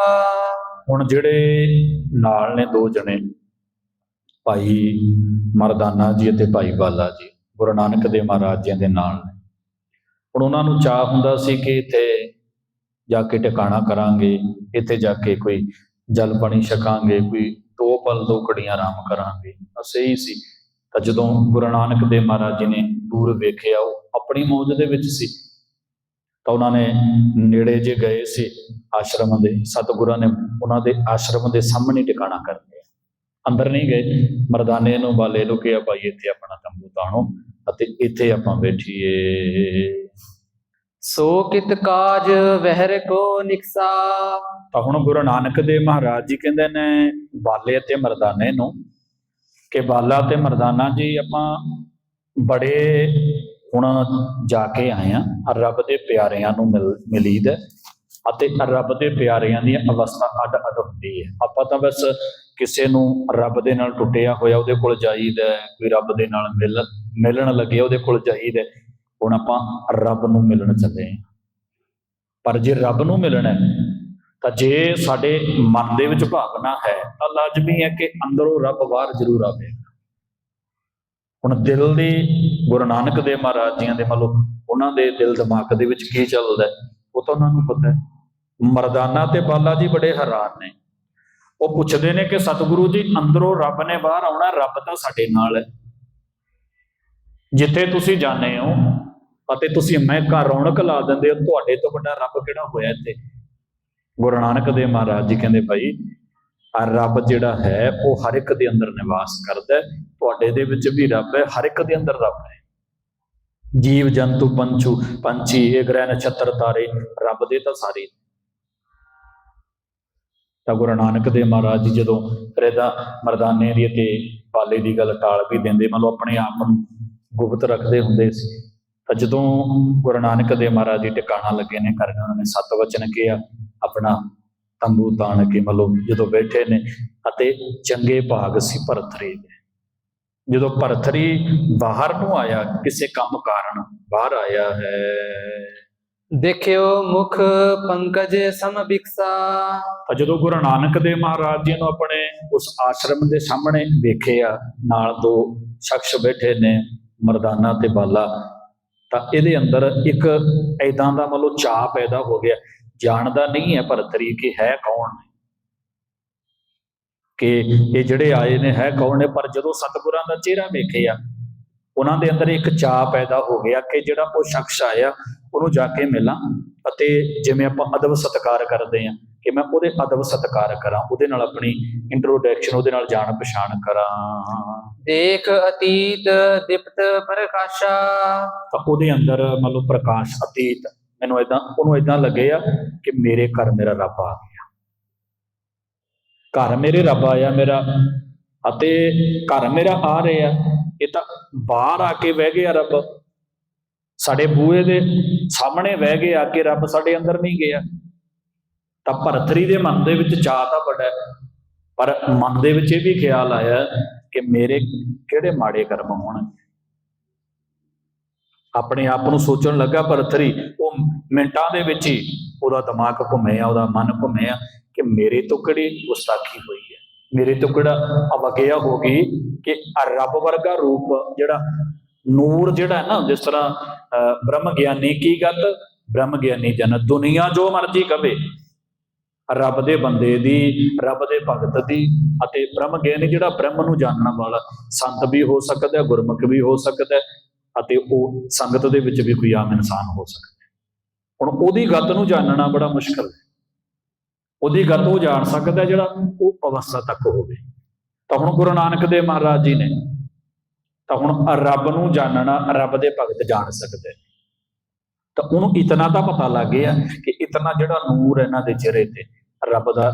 ਹੁਣ ਜਿਹੜੇ ਨਾਲ ਨੇ ਦੋ ਜਣੇ ਭਾਈ ਮਰਦਾਨਾ ਜੀ ਅਤੇ ਭਾਈ ਬਾਲਾ ਜੀ ਗੁਰੂ ਨਾਨਕ ਦੇਵ ਮਹਾਰਾਜ ਜੀ ਦੇ ਨਾਲ ਨੇ। ਹੁਣ ਉਹਨਾਂ ਨੂੰ ਚਾਹ ਹੁੰਦਾ ਸੀ ਕਿ ਇੱਥੇ ਜਾ ਕੇ ਟਿਕਾਣਾ ਕਰਾਂਗੇ ਇੱਥੇ ਜਾ ਕੇ ਕੋਈ ਜਲ ਪਾਣੀ ਛਕਾਂਗੇ, ਕੋਈ ਦੋ ਪਲ ਦੋ ਘੜੀਆਂ ਆਰਾਮ ਕਰਾਂਗੇ। ਬਸ ਇਹੀ ਸੀ। ਤਾਂ ਜਦੋਂ ਗੁਰੂ ਨਾਨਕ ਦੇਵ ਮਹਾਰਾਜ ਜੀ ਨੇ ਦੂਰ ਵੇਖਿਆ, ਉਹ ਆਪਣੀ ਮੌਜ ਦੇ ਵਿੱਚ ਸੀ। ਤਾਂ ਉਹਨਾਂ ਨੇ ਨੇੜੇ ਜੇ ਗਏ ਸੀ ਆਸ਼ਰਮ ਦੇ, ਸਤਿਗੁਰਾਂ ਨੇ ਉਹਨਾਂ ਦੇ ਆਸ਼ਰਮ ਦੇ ਸਾਹਮਣੇ ਟਿਕਾਣਾ ਕਰ ਲਿਆ। ਅੰਦਰ ਨਹੀਂ ਗਏ। ਮਰਦਾਨੇ ਨੂੰ ਬਾਲੇ ਨੂੰ ਭਾਈ, ਇੱਥੇ ਆਪਣਾ ਤੰਬੂ ਤਾਣੋ ਅਤੇ ਇੱਥੇ ਆਪਾਂ ਬੈਠੀਏ। ਸੋ ਕਿਤ ਕਾਜ ਵਹਿਰ ਕੋ ਨਿਕਸਾ ਤਾਂ ਹੁਣ ਗੁਰੂ ਨਾਨਕ ਦੇਵ ਮਹਾਰਾਜ ਜੀ ਕਹਿੰਦੇ ਨੇ, ਬਾਲੇ ਅਤੇ ਮਰਦਾਨੇ ਨੂੰ, ਕਿ ਬਾਲਾ ਤੇ ਮਰਦਾਨਾ ਜੀ ਆਪਾਂ ਬੜੇ ਹੁਣ ਜਾ ਕੇ ਆਏ ਆ ਰੱਬ ਦੇ ਪਿਆਰਿਆਂ ਨੂੰ ਮਿਲ, ਮਿਲੀਦ ਹੈ ਅਤੇ ਰੱਬ ਦੇ ਪਿਆਰਿਆਂ ਦੀ ਅਵਸਥਾ ਅੱਡ ਅੱਡ ਹੁੰਦੀ ਹੈ ਆਪਾਂ ਤਾਂ ਬਸ ਕਿਸੇ ਨੂੰ ਰੱਬ ਦੇ ਨਾਲ ਟੁੱਟਿਆ ਹੋਇਆ ਉਹਦੇ ਕੋਲ ਜਾਈਦਾ ਕੋਈ ਰੱਬ ਦੇ ਨਾਲ ਮਿਲ, ਮਿਲਣ ਲੱਗੇ ਉਹਦੇ ਕੋਲ ਜਾਈਦਾ ਹੈ। ਹੁਣ ਆਪਾਂ ਰੱਬ ਨੂੰ ਮਿਲਣ ਚੱਲੇ ਹਾਂ। ਪਰ ਜੇ ਰੱਬ ਨੂੰ ਮਿਲਣਾ ਹੈ, ਤਾਂ ਜੇ ਸਾਡੇ ਮਨ ਦੇ ਵਿੱਚ ਭਾਵਨਾ ਹੈ, ਤਾਂ ਲਾਜ਼ਮੀ ਹੈ ਕਿ ਅੰਦਰੋਂ ਰੱਬ ਬਾਹਰ ਜ਼ਰੂਰ ਆਵੇਗਾ ਹੁਣ ਦਿਲ ਦੀ, ਗੁਰੂ ਨਾਨਕ ਦੇਵ ਮਹਾਰਾਜ ਜੀਆਂ ਦੇ ਮਤਲਬ ਉਹਨਾਂ ਦੇ ਦਿਲ ਦਿਮਾਗ ਦੇ ਵਿੱਚ ਕੀ ਚੱਲਦਾ ਉਹ ਤਾਂ ਉਹਨਾਂ ਨੂੰ ਪਤਾ ਹੈ। ਮਰਦਾਨਾ ਤੇ ਬਾਲਾ ਜੀ ਬੜੇ ਹੈਰਾਨ ਨੇ। ਉਹ ਪੁੱਛਦੇ ਨੇ ਕਿ ਸਤਿਗੁਰੂ ਜੀ, ਅੰਦਰੋਂ ਰੱਬ ਨੇ ਬਾਹਰ ਆਉਣਾ, ਰੱਬ ਤਾਂ ਸਾਡੇ ਨਾਲ ਹੈ। ਜਿੱਥੇ ਤੁਸੀਂ ਜਾਣੇ ਹੋ ਅਤੇ ਤੁਸੀਂ ਮੈਂ ਘਰ ਰੌਣਕ ਲਾ ਦਿੰਦੇ ਹੋ, ਤੁਹਾਡੇ ਤੋਂ ਵੱਡਾ ਰੱਬ ਕਿਹੜਾ ਹੋਇਆ ਇੱਥੇ? ਗੁਰੂ ਨਾਨਕ ਦੇਵ ਮਹਾਰਾਜ ਜੀ ਕਹਿੰਦੇ ਭਾਈ ਆ ਰੱਬ ਜਿਹੜਾ ਹੈ, ਉਹ ਹਰ ਇੱਕ ਦੇ ਅੰਦਰ ਨਿਵਾਸ ਕਰਦਾ ਤੁਹਾਡੇ ਦੇ ਵਿੱਚ ਵੀ ਰੱਬ ਹੈ, ਹਰ ਇੱਕ ਦੇ ਅੰਦਰ ਰੱਬ ਹੈ। ਜੀਵ, ਜੰਤੂ, ਪੰਛੂ, ਪੰਛੀ, ਇਹ ਗ੍ਰਹਿ ਨਛੱਤਰ, ਤਾਰੇ, ਰੱਬ ਦੇ ਤਾਂ ਸਾਰੇ ਤਾਂ ਗੁਰੂ ਨਾਨਕ ਦੇਵ ਮਹਾਰਾਜ ਜੀ ਜਦੋਂ ਫਿਰ ਇਹਦਾ ਮਰਦਾਨੇ ਦੀ ਤੇ ਪਾਲੇ ਦੀ ਗੱਲ ਟਾਲ ਵੀ ਦਿੰਦੇ, ਮੰਨ ਲਓ ਆਪਣੇ ਆਪ ਨੂੰ ਗੁਪਤ ਰੱਖਦੇ ਹੁੰਦੇ ਸੀ। ਤਾਂ ਜਦੋਂ ਗੁਰੂ ਨਾਨਕ ਦੇਵ ਮਹਾਰਾਜ ਜੀ ਟਿਕਾਣਾ ਲੱਗੇ ਨੇ ਕਰਕੇ ਉਹਨਾਂ ਨੇ ਸਤ ਵਚਨ ਕਿਹਾ ਆਪਣਾ ਤੰਬੂ ਤਾਣ ਕੇ ਮੰਨ ਲਓ ਜਦੋਂ ਬੈਠੇ ਨੇ ਅਤੇ ਚੰਗੇ ਭਾਗ ਸੀ ਭਰਤਰੀ ਦੇ ਜਦੋਂ ਭਰਤਰੀ ਬਾਹਰ ਨੂੰ ਆਇਆ ਕਿਸੇ ਕੰਮ ਕਾਰਨ ਬਾਹਰ ਆਇਆ ਹੈ। ਦੇਖਿਓ ਮੁਖ ਪੰਕਜ ਸਮ ਬਿਕਸਾ ਤਾਂ ਜਦੋਂ ਗੁਰੂ ਨਾਨਕ ਦੇਵ ਮਹਾਰਾਜ ਜੀ ਨੂੰ ਆਪਣੇ ਉਸ ਆਸ਼ਰਮ ਦੇ ਸਾਹਮਣੇ ਵੇਖਿਆ ਨਾਲ ਦੋ ਸ਼ਖਸ ਬੈਠੇ ਨੇ ਮਰਦਾਨਾ ਤੇ ਬਾਲਾ ਤਾਂ ਇਹਦੇ ਅੰਦਰ ਇੱਕ ਐਦਾਂ ਦਾ ਮਤਲਬ ਚਾਹ ਪੈਦਾ ਹੋ ਗਿਆ। ਜਾਣਦਾ ਨਹੀਂ ਹੈ ਪਰ ਤਰੀਕੇ ਹੈ ਕੌਣ ਨੇ। ਕਿ ਇਹ ਜਿਹੜੇ ਆਏ ਨੇ ਹੈ ਕੌਣ ਨੇ, ਪਰ ਜਦੋਂ ਸਤਿਗੁਰਾਂ ਦਾ ਚਿਹਰਾ ਵੇਖਿਆ, ਉਹਨਾਂ ਦੇ ਅੰਦਰ ਇੱਕ ਚਾਹ ਪੈਦਾ ਹੋ ਗਿਆ ਕਿ ਜਿਹੜਾ ਉਹ ਸ਼ਖਸ ਆਇਆ, ਉਹਨੂੰ ਜਾ ਕੇ ਮਿਲਾਂ। ਅਤੇ ਜਿਵੇਂ ਆਪਾਂ ਅਦਬ ਸਤਕਾਰ ਕਰਦੇ ਹਾਂ ਕਿ ਮੈਂ ਉਹਦੇ ਅਦਬ ਸਤਕਾਰ ਕਰਾਂ ਉਹਦੇ ਨਾਲ ਆਪਣੀ ਇੰਟਰੋਡਕਸ਼ਨ ਉਹਦੇ ਨਾਲ ਜਾਣ ਪਛਾਣ ਕਰਾਂ। ਦੇਖ ਅਤੀਤ ਦਿਪਤ ਪ੍ਰਕਾਸ਼ਾ। ਤਾਂ ਉਹਦੇ ਅੰਦਰ ਮੰਨ ਲਓ ਪ੍ਰਕਾਸ਼ ਅਤੀਤ ਮੈਨੂੰ ਇਦਾਂ ਉਹਨੂੰ ਇਦਾਂ ਲੱਗੇ ਆ ਕਿ ਮੇਰੇ ਘਰ ਮੇਰਾ ਰੱਬ ਆ ਗਿਆ। ਘਰ ਮੇਰੇ ਰੱਬ ਆਇਆ ਮੇਰਾ ਅਤੇ ਘਰ ਮੇਰਾ ਆ ਰਿਹਾ ਇਹ ਤਾਂ ਬਾਹਰ ਆ ਕੇ ਬਹਿ ਗਿਆ ਰੱਬ। ਸਾਡੇ ਬੂਹੇ ਦੇ ਸਾਹਮਣੇ ਬਹਿ ਗਏ ਆ ਕੇ ਰੱਬ ਸਾਡੇ ਅੰਦਰ ਨਹੀਂ ਗਿਆ। ਤਾਂ ਭਰਤਰੀ ਦੇ ਮਨ ਦੇ ਵਿੱਚ ਚਾਹ ਤਾਂ ਵੱਡਾ ਪਰ ਮਨ ਦੇ ਵਿੱਚ ਇਹ ਵੀ ਖਿਆਲ ਆਇਆ ਕਿ ਮੇਰੇ ਕਿਹੜੇ ਮਾੜੇ ਕਰਮ ਹੋਣ। ਆਪਣੇ ਆਪ ਨੂੰ ਸੋਚਣ ਲੱਗਾ ਭਰਤਰੀ ਉਹ ਮਿੰਟਾਂ ਦੇ ਵਿੱਚ ਹੀ ਉਹਦਾ ਦਿਮਾਗ ਘੁੰਮਿਆ, ਉਹਦਾ ਮਨ ਘੁੰਮਿਆ ਕਿ ਮੇਰੇ ਤੋਂ ਕਿਹੜੀ ਗੁਸਤਾਖੀ ਹੋਈ ਹੈ। ਮੇਰੇ ਤੋਂ ਕਿਹੜਾ ਅਵਗਿਆ ਹੋ ਗਈ ਕਿ ਰੱਬ ਵਰਗਾ ਰੂਪ ਜਿਹੜਾ ਨੂਰ ਜਿਹੜਾ ਹੈ ਨਾ ਜਿਸ ਤਰ੍ਹਾਂ ਅਹ, ਬ੍ਰਹਮ ਗਿਆਨੀ ਕੀ ਗੱਤ? ਬ੍ਰਹਮ ਗਿਆਨੀ ਜਨ ਦੁਨੀਆ ਜੋ ਮਰਜ਼ੀ ਕਵੇ ਰੱਬ ਦੇ ਬੰਦੇ ਦੀ ਰੱਬ ਦੇ ਭਗਤ ਦੀ ਅਤੇ ਬ੍ਰਹਮ ਗਿਆਨੀ ਜਿਹੜਾ ਬ੍ਰਹਮ ਨੂੰ ਜਾਣਨ ਵਾਲਾ ਸੰਤ ਵੀ ਹੋ ਸਕਦਾ ਹੈ ਗੁਰਮੁਖ ਵੀ ਹੋ ਸਕਦਾ ਹੈ ਅਤੇ ਉਹ ਸੰਗਤ ਦੇ ਵਿੱਚ ਵੀ ਕੋਈ ਆਮ ਇਨਸਾਨ ਹੋ ਸਕਦਾ। ਹੈ ਹੁਣ ਉਹਦੀ ਗੱਤ ਨੂੰ ਜਾਣਨਾ ਬੜਾ ਮੁਸ਼ਕਲ ਹੈ। ਉਹਦੀ ਗੱਤ ਉਹ ਜਾਣ ਸਕਦਾ ਜਿਹੜਾ ਉਹ ਅਵਸਥਾ ਤੱਕ ਹੋਵੇ। ਤਾਂ ਹੁਣ ਗੁਰੂ ਨਾਨਕ ਦੇਵ ਮਹਾਰਾਜ ਜੀ ਨੇ ਤਾਂ ਹੁਣ ਰੱਬ ਨੂੰ ਜਾਣਨਾ ਰੱਬ ਦੇ ਭਗਤ ਜਾਣ ਸਕਦੇ ਨੇ। ਤਾਂ ਉਹਨੂੰ ਇਤਨਾ ਤਾਂ ਪਤਾ ਲੱਗ ਗਿਆ ਕਿ ਇਤਨਾ ਜਿਹੜਾ ਨੂਰ ਇਹਨਾਂ ਦੇ ਚਿਹਰੇ ਤੇ ਰੱਬ ਦਾ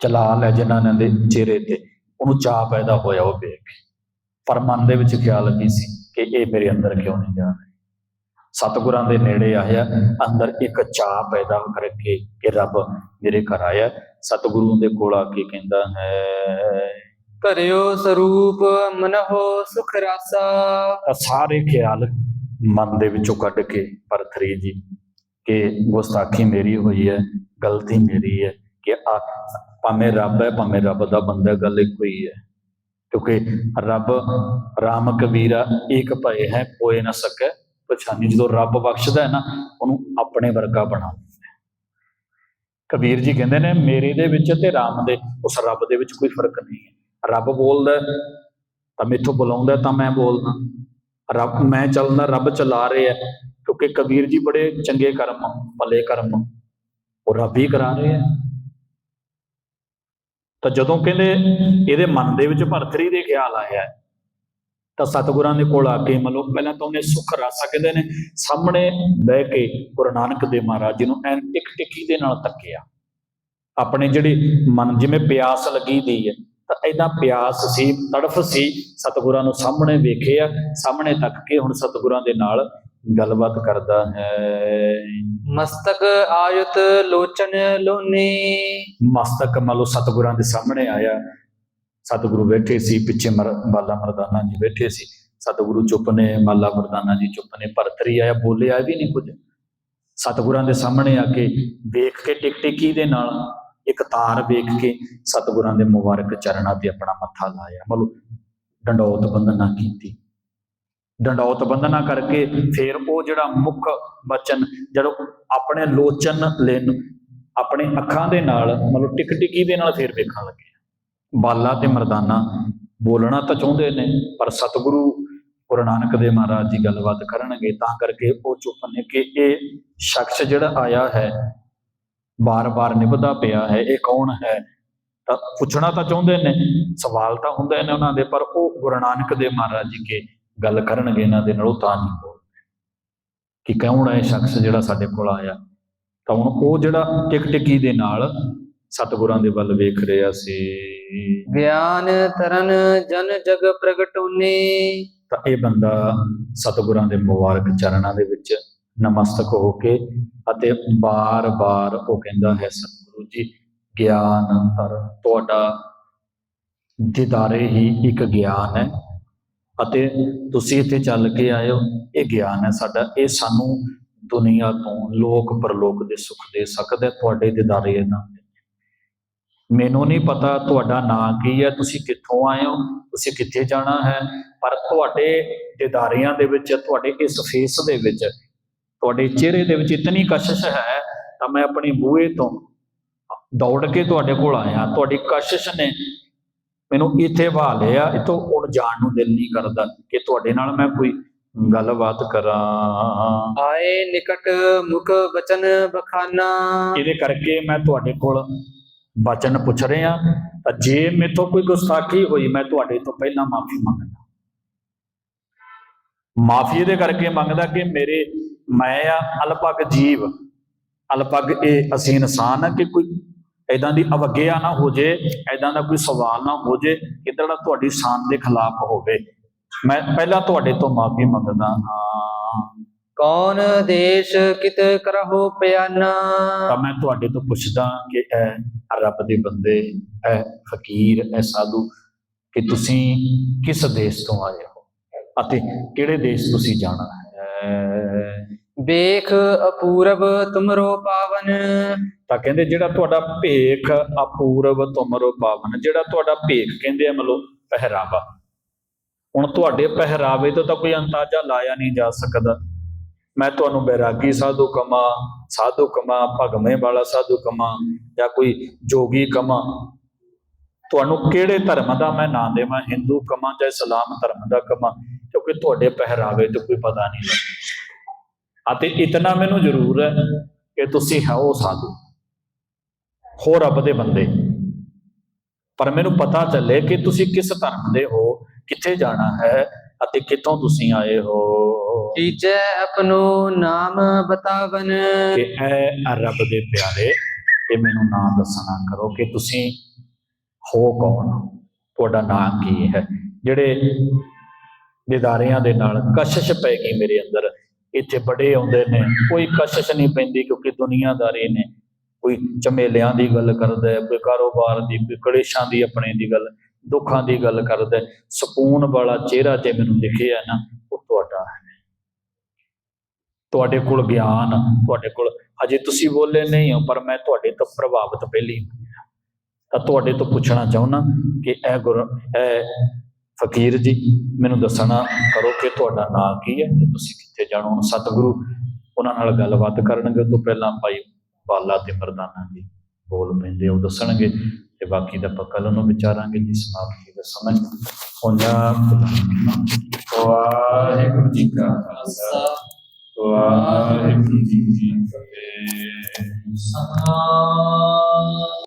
ਚਲਾਲ ਹੈ ਜਿਨ੍ਹਾਂ ਦੇ ਚਿਹਰੇ ਤੇ, ਉਹਨੂੰ ਚਾਹ ਪੈਦਾ ਹੋਇਆ ਉਹ ਵੇਖ ਕੇ। ਪਰ ਮਨ ਦੇ ਵਿੱਚ ਖਿਆਲ ਵੀ ਸੀ ਕਿ ਇਹ ਮੇਰੇ ਅੰਦਰ ਕਿਉਂ ਨਹੀਂ ਜਾ ਰਿਹਾ ਸਤਿਗੁਰਾਂ ਦੇ ਨੇੜੇ ਆਇਆ, ਅੰਦਰ ਇੱਕ ਚਾਹ ਪੈਦਾ ਕਰਕੇ ਕਿ ਰੱਬ ਮੇਰੇ ਘਰ ਆਇਆ ਸਤਿਗੁਰੂ ਦੇ ਕੋਲ ਆ ਕੇ ਕਹਿੰਦਾ, ਹੈ ਧਰਿਓ ਸਰੂਪ ਮਨਹੁ ਸੁਖ ਰਾਸਾ। ਤਾਂ ਸਾਰੇ ਖਿਆਲ ਮਨ ਦੇ ਵਿੱਚੋਂ ਕੱਢ ਕੇ ਪਰਥਰੀ ਜੀ ਕਿ ਗੁਸਤਾਖੀ ਮੇਰੀ ਹੋਈ ਹੈ ਗਲਤੀ ਮੇਰੀ ਹੈ ਕਿ ਆ ਭਾਵੇਂ ਰੱਬ ਹੈ ਭਾਵੇਂ ਰੱਬ ਦਾ ਬੰਦਾ ਹੈ, ਗੱਲ ਇੱਕੋ ਹੀ ਹੈ। ਕਿਉਂਕਿ ਰੱਬ ਰਾਮ ਕਬੀਰਾ ਏਕ ਭਏ ਹੈ ਕੋਏ ਨਾ ਸਕੈ। ਪਛਾਨੀ ਜਦੋਂ ਰੱਬ ਬਖਸ਼ਦਾ ਹੈ ਨਾ ਉਹਨੂੰ ਆਪਣੇ ਵਰਗਾ ਬਣਾ ਦਿੰਦਾ ਕਬੀਰ ਜੀ ਕਹਿੰਦੇ ਨੇ ਮੇਰੇ ਦੇ ਵਿੱਚ ਤੇ ਰਾਮ ਦੇ ਉਸ ਰੱਬ ਦੇ ਵਿੱਚ ਕੋਈ ਫ਼ਰਕ ਨਹੀਂ ਹੈ। ਰੱਬ ਬੋਲਦਾ ਤਾਂ ਮੈਥੋਂ ਬੁਲਾਉਂਦਾ ਤਾਂ ਮੈਂ ਬੋਲਦਾ ਰੱਬ, ਮੈਂ ਚੱਲਦਾ, ਰੱਬ ਚਲਾ ਰਿਹਾ ਹੈ, ਕਿਉਂਕਿ ਕਬੀਰ ਜੀ ਬੜੇ ਚੰਗੇ ਕਰਮ ਭਲੇ ਕਰਮ ਉਹ ਰੱਬ ਹੀ ਕਰਾ ਰਹੇ ਹੈ। ਤਾਂ ਜਦੋਂ ਕਹਿੰਦੇ ਇਹਦੇ ਮਨ ਦੇ ਵਿੱਚ ਭਰਤਰੀ ਦੇ ਖਿਆਲ ਆਇਆ ਤਾਂ ਸਤਿਗੁਰਾਂ ਦੇ ਕੋਲ ਆ ਕੇ ਮਤਲਬ ਪਹਿਲਾਂ ਤਾਂ ਉਹਨੇ ਸੁਖ ਰਸ ਕਹਿੰਦੇ ਨੇ, ਸਾਹਮਣੇ ਬਹਿ ਕੇ ਗੁਰੂ ਨਾਨਕ ਦੇਵ ਮਹਾਰਾਜ ਜੀ ਨੂੰ ਐਨ ਟਿਕ ਟਿਕੀ ਦੇ ਨਾਲ ਤੱਕਿਆ। ਆਪਣੇ ਜਿਹੜੇ ਮਨ, ਜਿਵੇਂ ਪਿਆਸ ਲੱਗੀ ਦੀ ਹੈ ਐਦਾਂ ਪਿਆਸ ਸੀ ਤੜਫ ਸੀ ਸਤਿਗੁਰਾਂ ਨੂੰ ਸਾਹਮਣੇ ਵੇਖਿਆ ਸਾਹਮਣੇ ਤੱਕ ਕੇ ਹੁਣ ਸਤਿਗੁਰਾਂ ਦੇ ਨਾਲ ਗੱਲਬਾਤ ਕਰਦਾ ਹੈ। ਮਸਤਕ ਆਯਤ ਲੋਚਨ ਲੋਨੀ। ਮਸਤਕ ਮਲੋ ਸਤਿਗੁਰਾਂ ਦੇ ਸਾਹਮਣੇ ਆਇਆ। ਸਤਿਗੁਰੂ ਬੈਠੇ ਸੀ ਪਿੱਛੇ ਮਰ- ਬਾਲਾ ਮਰਦਾਨਾ ਜੀ ਬੈਠੇ ਸੀ। ਸਤਿਗੁਰੂ ਚੁੱਪ ਨੇ ਮਾਲਾ ਮਰਦਾਨਾ ਜੀ ਚੁੱਪ ਨੇ ਭਰਤਰੀ ਆਇਆ ਬੋਲਿਆ ਵੀ ਨਹੀਂ ਕੁਝ। ਸਤਿਗੁਰਾਂ ਦੇ ਸਾਹਮਣੇ ਆ ਕੇ ਵੇਖ ਕੇ ਟਿਕ ਟਿਕੀ ਦੇ ਨਾਲ ਇੱਕ ਤਾਰ ਵੇਖ ਕੇ ਸਤਿਗੁਰਾਂ ਦੇ ਮੁਬਾਰਕ ਚਰਨਾਂ ਤੇ ਆਪਣਾ ਮੱਥਾ ਲਾਇਆ। ਮਤਲਬ ਡੰਡੌਤ ਬੰਦਨਾ ਕੀਤੀ। ਡੰਡੌਤ ਬੰਦਨਾ ਕਰਕੇ ਫਿਰ ਉਹ ਜਿਹੜਾ ਮੁੱਖ ਬਚਨ, ਜਦੋਂ ਆਪਣੇ ਲੋਚਨ ਲੈਣ ਆਪਣੇ ਅੱਖਾਂ ਦੇ ਨਾਲ, ਮਤਲਬ ਟਿਕ ਟਿਕੀ ਦੇ ਨਾਲ ਫਿਰ ਵੇਖਣ ਲੱਗੇ। ਬਾਲਾ ਤੇ ਮਰਦਾਨਾ ਬੋਲਣਾ ਤਾਂ ਚਾਹੁੰਦੇ ਨੇ, ਪਰ ਸਤਿਗੁਰੂ ਗੁਰੂ ਨਾਨਕ ਦੇਵ ਮਹਾਰਾਜ ਜੀ ਗੱਲਬਾਤ ਕਰਨਗੇ, ਤਾਂ ਕਰਕੇ ਉਹ ਚੁੱਪ ਨੇ ਕਿ ਇਹ ਸ਼ਖਸ ਜਿਹੜਾ ਆਇਆ ਹੈ ਬਾਰ-ਬਾਰ ਨਿਭਦਾ ਪਿਆ ਹੈ ਇਹ ਕੌਣ ਹੈ? ਤਾਂ ਪੁੱਛਣਾ ਤਾਂ ਚਾਹੁੰਦੇ ਨੇ ਸਵਾਲ ਤਾਂ ਹੁੰਦੇ ਨੇ ਉਹਨਾਂ ਦੇ ਪਰ ਉਹ ਗੁਰੂ ਨਾਨਕ ਦੇਵ ਮਹਾਰਾਜ ਜੀ ਕੇ ਗੱਲ ਕਰਨਗੇ ਇਹਨਾਂ ਦੇ ਨਾਲ ਉਹ ਤਾਂ ਨਹੀਂ ਬੋਲਦੇ ਕਿ ਕੌਣ ਹੈ ਸ਼ਖਸ ਜਿਹੜਾ ਸਾਡੇ ਕੋਲ ਆਇਆ? ਤਾਂ ਹੁਣ ਉਹ ਜਿਹੜਾ ਟਿਕ ਟਿਕੀ ਦੇ ਨਾਲ ਸਤਿਗੁਰਾਂ ਦੇ ਵੱਲ ਵੇਖ ਰਿਹਾ ਸੀ। ਗਿਆਨ ਤਰਨ ਜਨ ਜਗ ਪ੍ਰਗਟੋਨੀ। ਤਾਂ ਇਹ ਬੰਦਾ ਸਤਿਗੁਰਾਂ ਦੇ ਮੁਬਾਰਕ ਚਰਨਾਂ ਦੇ ਵਿੱਚ ਨਮਸਤਕ ਹੋ ਕੇ ਅਤੇ ਬਾਰ-ਬਾਰ ਉਹ ਕਹਿੰਦਾ ਹੈ ਸਤਿਗੁਰੂ ਜੀ ਗਿਆਨ ਤਰ ਤੁਹਾਡਾ ਦਿਦਾਰੇ ਹੀ ਇੱਕ ਗਿਆਨ ਹੈ ਅਤੇ ਤੁਸੀਂ ਇੱਥੇ ਚੱਲ ਕੇ ਆਏ ਹੋ ਇਹ ਗਿਆਨ ਹੈ ਸਾਡਾ। ਇਹ ਸਾਨੂੰ ਦੁਨੀਆ ਤੋਂ ਲੋਕ ਪਰਲੋਕ ਦੇ ਸੁੱਖ ਦੇ ਸਕਦਾ ਹੈ, ਤੁਹਾਡੇ ਦਿਦਾਰੇ ਇਹਨਾਂ ਮੈਨੂੰ ਨਹੀਂ ਪਤਾ ਤੁਹਾਡਾ ਨਾਂ ਕੀ ਹੈ। ਤੁਸੀਂ ਕਿੱਥੋਂ ਆਏ ਹੋ? ਤੁਸੀਂ ਕਿੱਥੇ ਜਾਣਾ ਹੈ? ਪਰ ਤੁਹਾਡੇ ਦਿਦਾਰਿਆਂ ਦੇ ਵਿੱਚ ਤੁਹਾਡੇ ਇਸ ਫੇਸ ਦੇ ਵਿੱਚ ਤੁਹਾਡੇ ਚਿਹਰੇ ਦੇ ਵਿੱਚ ਇਤਨੀ ਕਸ਼ਿਸ਼ ਹੈ ਤਾਂ ਮੈਂ ਆਪਣੀ ਬੂਹੇ ਤੋਂ ਦੌੜ ਕੇ ਤੁਹਾਡੇ ਕੋਲ ਆਇਆ। ਤੁਹਾਡੀ ਕਸ਼ਿਸ਼ ਨੇ ਮੈਨੂੰ ਇੱਥੇ ਵਾ ਲਿਆ। ਇਤੋਂ ਹੁਣ ਜਾਣ ਨੂੰ ਦਿਲ ਨਹੀਂ ਕਰਦਾ ਕਿ ਤੁਹਾਡੇ ਨਾਲ ਮੈਂ ਕੋਈ ਗੱਲਬਾਤ ਕਰਾਂ। ਆਏ ਨਿਕਟ ਮੁਖ ਬਚਨ ਬਖਾਨਾ। ਇਹਦੇ ਕਰਕੇ ਮੈਂ ਤੁਹਾਡੇ ਕੋਲ ਬਚਨ ਪੁੱਛ ਰਿਹਾ। ਤਾਂ ਜੇ ਮੇਥੋਂ ਕੋਈ ਗੁਸਤਾਖੀ ਹੋਈ ਮੈਂ ਤੁਹਾਡੇ ਤੋਂ ਪਹਿਲਾਂ ਮਾਫੀ ਮੰਗਦਾ। ਮਾਫੀ ਇਹਦੇ ਕਰਕੇ ਮੰਗਦਾ ਕਿ ਮੇਰੇ ਮੈਂ ਆ ਅਲਪਗ ਜੀਵ। ਅਲਪਗ ਇਹ ਅਸੀਂ ਇਨਸਾਨ ਆ ਕਿ ਕੋਈ ਐਦਾਂ ਦੀ ਅਵਗਿਆ ਨਾ ਹੋ ਜੇ ਐਦਾਂ ਦਾ ਕੋਈ ਸਵਾਲ ਨਾ ਹੋ ਜੇ ਕਿ ਜਿਹੜਾ ਤੁਹਾਡੀ ਸ਼ਾਨ ਦੇ ਖਿਲਾਫ ਹੋਵੇ। ਮੈਂ ਪਹਿਲਾਂ ਤੁਹਾਡੇ ਤੋਂ ਮਾਫੀ ਮੰਗਦਾ ਹਾਂ। ਕੌਣ ਦੇਸ਼ ਕਿਤ ਕਰਹੁ ਪਿਆਨਾ? ਤਾਂ ਮੈਂ ਤੁਹਾਡੇ ਤੋਂ ਪੁੱਛਦਾ ਕਿ ਇਹ ਰੱਬ ਦੇ ਬੰਦੇ ਇਹ ਫਕੀਰ ਇਹ ਸਾਧੂ ਕਿ ਤੁਸੀਂ ਕਿਸ ਦੇਸ਼ ਤੋਂ ਆਏ ਹੋ? ਅਤੇ ਕਿਹੜੇ ਦੇਸ਼ ਤੁਸੀਂ ਜਾਣਾ ਹੈ? ਵੇਖ ਅਪੂਰਬ ਤੁਮਰੋ ਪਾਵਨ। ਤਾਂ ਕਹਿੰਦੇ ਜਿਹੜਾ ਤੁਹਾਡਾ ਭੇਖ ਅਪੂਰਵ ਤੁਮਰੋ ਪਾਵਨ ਜਿਹੜਾ ਤੁਹਾਡਾ ਭੇਖ ਕਹਿੰਦੇ ਆ ਮਤਲਬ ਪਹਿਰਾਵਾ। ਹੁਣ ਤੁਹਾਡੇ ਪਹਿਰਾਵੇ ਤੋਂ ਤਾਂ ਕੋਈ ਅੰਦਾਜ਼ਾ ਲਾਇਆ ਨਹੀਂ ਜਾ ਸਕਦਾ। ਮੈਂ ਤੁਹਾਨੂੰ ਬੈਰਾਗੀ ਸਾਧੂ ਕਮਾ ਸਾਧੂ ਕਮਾ ਭਗਵੇਂ ਵਾਲਾ ਸਾਧੂ ਕਮਾ ਜਾਂ ਕੋਈ ਜੋਗੀ ਕਮਾ। ਤੁਹਾਨੂੰ ਕਿਹੜੇ ਧਰਮ ਦਾ ਮੈਂ ਨਾਂ ਦੇਵਾਂ? ਹਿੰਦੂ ਕਮਾ ਜਾਂ ਇਸਲਾਮ ਧਰਮ ਦਾ ਕਮਾ? ਕਿਉਂਕਿ ਤੁਹਾਡੇ ਪਹਿਰਾਵੇ ਤੋਂ ਕੋਈ ਪਤਾ ਨਹੀਂ ਲੱਗਦਾ। ਅਤੇ ਇਤਨਾ ਮੈਨੂੰ ਜ਼ਰੂਰ ਹੈ ਕਿ ਤੁਸੀਂ ਹੋ ਸਾਧੂ। ਹੋ ਰੱਬ ਦੇ ਬੰਦੇ। ਪਰ ਮੈਨੂੰ ਪਤਾ ਚੱਲੇ ਕਿ ਤੁਸੀਂ ਕਿਸ ਧਰਮ ਦੇ ਹੋ ਕਿੱਥੇ ਜਾਣਾ ਹੈ ਅਤੇ ਕਿੱਥੋਂ ਤੁਸੀਂ ਆਏ ਹੋ। ਕੀਜੈ ਆਪਣੋ ਨਾਮ ਬਤਾਵਨ। ਕਿ ਐ ਰੱਬ ਦੇ ਪਿਆਰੇ ਇਹ ਮੈਨੂੰ ਨਾਮ ਦੱਸਣਾ ਕਰੋ ਕਿ ਤੁਸੀਂ ਹੋ ਕੌਣ? ਤੁਹਾਡਾ ਨਾਮ ਕੀ ਹੈ? ਜਿਹੜੇ ਦਿਦਾਰਿਆਂ ਦੇ ਨਾਲ ਕਸ਼ਿਸ਼ ਪੈ ਗਈ ਮੇਰੇ ਅੰਦਰ। ਇੱਥੇ ਬੜੇ ਆਉਂਦੇ ਨੇ। ਕੋਈ ਕਸ਼ਿਸ਼ ਨਹੀਂ ਪੈਂਦੀ ਕਿਉਂਕਿ ਦੁਨੀਆਦਾਰੀ ਨੇ। ਕੋਈ ਚਮੇਲਿਆਂ ਦੀ ਗੱਲ ਕਰਦਾ ਕੋਈ ਕਾਰੋਬਾਰ ਦੀ, ਕੋਈ ਕਲੇਸ਼ਾਂ ਦੀ, ਆਪਣੇ ਦੀ ਗੱਲ, ਦੁੱਖਾਂ ਦੀ ਗੱਲ ਕਰਦਾ ਸਕੂਨ ਵਾਲਾ ਚਿਹਰਾ ਜੇ ਮੈਨੂੰ ਦਿਖਿਆ ਨਾ, ਉਹ ਤੁਹਾਡਾ ਹੈ। ਤੁਹਾਡੇ ਕੋਲ ਗਿਆਨ, ਤੁਹਾਡੇ ਕੋਲ ਅਜੇ ਤੁਸੀਂ ਬੋਲੇ ਨਹੀਂ ਹੋ, ਪਰ ਮੈਂ ਤੁਹਾਡੇ ਤੋਂ ਪ੍ਰਭਾਵਿਤ ਪਹਿਲੀ ਹੋਇਆ ਤਾਂ ਤੁਹਾਡੇ ਤੋਂ ਪੁੱਛਣਾ ਚਾਹੁੰਦਾ ਕਿ ਇਹ ਗੁਰ, ਇਹ ਫਕੀਰ ਜੀ ਮੈਨੂੰ ਦੱਸਣਾ ਕਰੋ ਕਿ ਤੁਹਾਡਾ ਨਾਮ ਕੀ ਹੈ ਤੇ ਤੁਸੀਂ ਕਿੱਥੇ ਜਾਣਾ? ਹੁਣ ਸਤਿਗੁਰੂ ਉਹਨਾਂ ਨਾਲ ਗੱਲਬਾਤ ਕਰਨਗੇ ਉਹ ਤੋਂ ਪਹਿਲਾਂ ਭਾਈ ਬਾਲਾ ਤੇ ਮਰਦਾਨਾ ਜੀ ਬੋਲ ਪੈਂਦੇ ਉਹ ਦੱਸਣਗੇ ਤੇ ਬਾਕੀ ਦਾ ਆਪਾਂ ਕੱਲ ਨੂੰ ਵਿਚਾਰਾਂਗੇ ਜੀ ਸਮਾਪਤੀ ਦਾ ਸਮਝ ਹੁੰਦਾ ਵਾਹਿਗੁਰੂ ਜੀ ਕਾ ਖਾਲਸਾ ਵਾਹਿਗੁਰੂ ਜੀ ਕੀ ਫਤਿਹ। ਸਤਨਾਮ